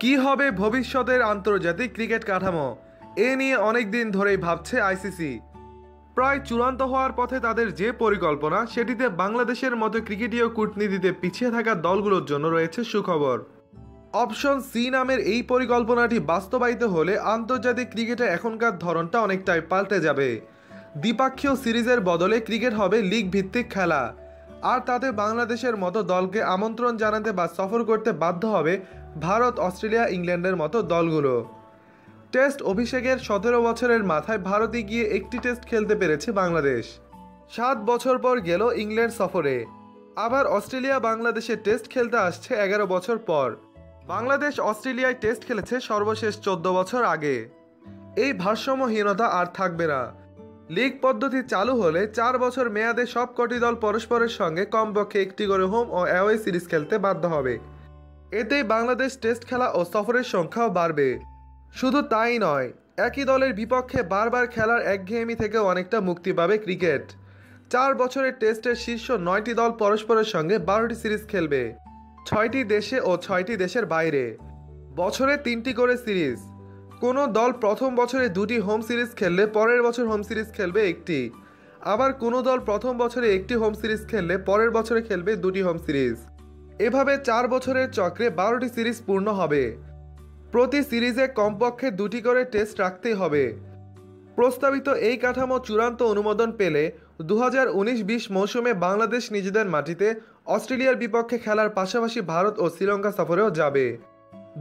কি হবে ভবিষ্যতের আন্তর্জাতিক ক্রিকেট কাঠামো? এ নিয়ে অনেক দিন ধরেই ভাবছে আইসিসি প্রায় চূড়ান্ত হওয়ার পথে তাদের যে পরিকল্পনা, সেটিতে বাংলাদেশের মতো ক্রিকেটীয় কূটনীতিতে পিছিয়ে থাকা দলগুলোর জন্য রয়েছে সুখবর। অপশন সি নামের এই পরিকল্পনাটি বাস্তবায়িত হলে আন্তর্জাতিক ক্রিকেটে এখনকার ধরনটা অনেকটাই পাল্টে যাবে। দ্বিপাক্ষীয় সিরিজের বদলে ক্রিকেট হবে লিগ ভিত্তিক খেলা। আর তাতে বাংলাদেশের মতো দলকে আমন্ত্রণ জানাতে বা সফর করতে বাধ্য হবে ভারত, অস্ট্রেলিয়া, ইংল্যান্ডের মতো দলগুলো। টেস্ট অভিষেকের সতেরো বছরের মাথায় ভারতে গিয়ে একটি টেস্ট খেলতে পেরেছে বাংলাদেশ। সাত বছর পর গেল ইংল্যান্ড সফরে। আবার অস্ট্রেলিয়া বাংলাদেশে টেস্ট খেলতে আসছে এগারো বছর পর। বাংলাদেশ অস্ট্রেলিয়ায় টেস্ট খেলেছে সর্বশেষ চোদ্দ বছর আগে। এই ভারসাম্যহীনতা আর থাকবে না। লিগ পদ্ধতি চালু হলে চার বছর মেয়াদে সব কটি দল পরস্পরের সঙ্গে কমপক্ষে একটি করে হোম ও অ্যাওয়ে সিরিজ খেলতে বাধ্য হবে। এতেই বাংলাদেশ টেস্ট খেলা ও সফরের সংখ্যাও বাড়বে। শুধু তাই নয়, একই দলের বিপক্ষে বারবার খেলার একঘেয়েমি থেকে অনেকটা মুক্তি পাবে ক্রিকেট। চার বছরের টেস্টের শীর্ষ নয়টি দল পরস্পরের সঙ্গে বারোটি সিরিজ খেলবে, ছয়টি দেশে ও ছয়টি দেশের বাইরে। বছরে তিনটি করে সিরিজ। কোনো দল প্রথম বছরে দুটি হোম সিরিজ খেললে পরের বছর হোম সিরিজ খেলবে একটি। আবার কোনো দল প্রথম বছরে একটি হোম সিরিজ খেললে পরের বছরে খেলবে দুটি হোম সিরিজ। এভাবে চার বছরের চক্রে বারোটি সিরিজ পূর্ণ হবে। প্রতি সিরিজে কমপক্ষে দুটি করে টেস্ট রাখতেই হবে। প্রস্তাবিত এই কাঠামো চূড়ান্ত অনুমোদন পেলে দু হাজার উনিশ বিশ মৌসুমে বাংলাদেশ নিজেদের মাটিতে অস্ট্রেলিয়ার বিপক্ষে খেলার পাশাপাশি ভারত ও শ্রীলঙ্কা সফরেও যাবে।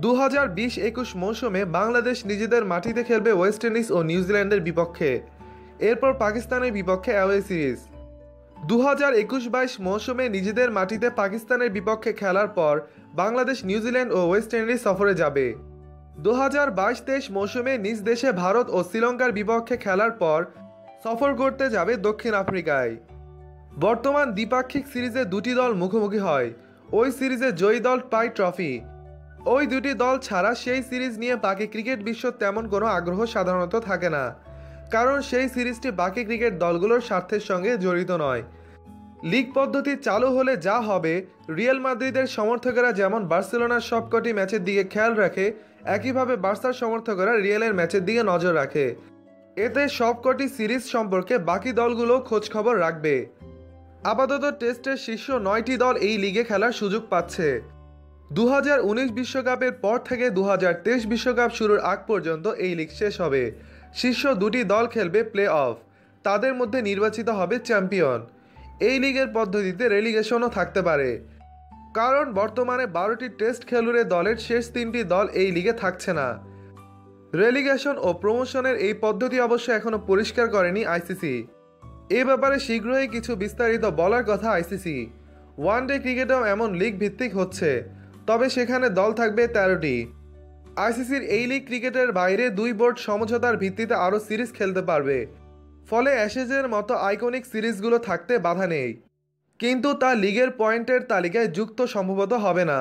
দু হাজার বিশ একুশ মৌসুমে বাংলাদেশ নিজেদের মাটিতে খেলবে ওয়েস্ট ইন্ডিজ ও নিউজিল্যান্ডের বিপক্ষে। এরপর পাকিস্তানের বিপক্ষে অ্যাওয়ে সিরিজ। দু হাজার একুশ বাইশ মৌসুমে নিজেদের মাটিতে পাকিস্তানের বিপক্ষে খেলার পর বাংলাদেশ নিউজিল্যান্ড ও ওয়েস্ট ইন্ডিজ সফরে যাবে। দু হাজার বাইশ তেইশ মৌসুমে নিজ দেশে ভারত ও শ্রীলঙ্কার বিপক্ষে খেলার পর সফর করতে যাবে দক্ষিণ আফ্রিকায়। বর্তমান দ্বিপাক্ষিক সিরিজে দুটি দল মুখোমুখি হয়। ওই সিরিজে জয়ী দল পায় ট্রফি। ওই দুটি দল ছাড়া সেই সিরিজ নিয়ে বাকি ক্রিকেট বিশ্ব তেমন কোনো আগ্রহ সাধারণত থাকে না। কারণ সেই সিরিজটি বাকি ক্রিকেট দলগুলোর স্বার্থের সঙ্গে জড়িত নয়। লিগ পদ্ধতি চালু হলে যা হবে, রিয়াল মাদ্রিদের সমর্থকেরা যেমন বার্সেলোনার সবকটি ম্যাচের দিকে খেয়াল রাখে, একইভাবে বার্সার সমর্থকেরা রিয়ালের ম্যাচের দিকে নজর রাখে। এতে সবকটি সিরিজ সম্পর্কে বাকি দলগুলো খোঁজখবর রাখবে। আপাতত টেস্টের শীর্ষ নয়টি দল এই লিগে খেলার সুযোগ পাচ্ছে। দু বিশ্বকাপের পর থেকে দু বিশ্বকাপ শুরুর আগ পর্যন্ত এই লিগ শেষ হবে। শীর্ষ দুটি দল খেলবে প্লে অফ তাদের মধ্যে নির্বাচিত হবে চ্যাম্পিয়ন। এই লিগের পদ্ধতিতে রেলিগেশনও থাকতে পারে। কারণ বর্তমানে বারোটি টেস্ট খেলুড়ে দলের শেষ তিনটি দল এই লিগে থাকছে না। রেলিগেশন ও প্রমোশনের এই পদ্ধতি অবশ্য এখনও পরিষ্কার করেনি আইসিসি এ ব্যাপারে শীঘ্রই কিছু বিস্তারিত বলার কথা আইসিসি ওয়ান ডে ক্রিকেটেও এমন লিগ ভিত্তিক হচ্ছে। তবে সেখানে দল থাকবে তেরোটি। আইসিসির এই লিগ ক্রিকেটের বাইরে দুই বোর্ড সমঝোতার ভিত্তিতে আরও সিরিজ খেলতে পারবে। ফলে অ্যাশেজের মতো আইকনিক সিরিজগুলো থাকতে বাধা নেই। কিন্তু তা লিগের পয়েন্টের তালিকায় যুক্ত সম্ভবত হবে না।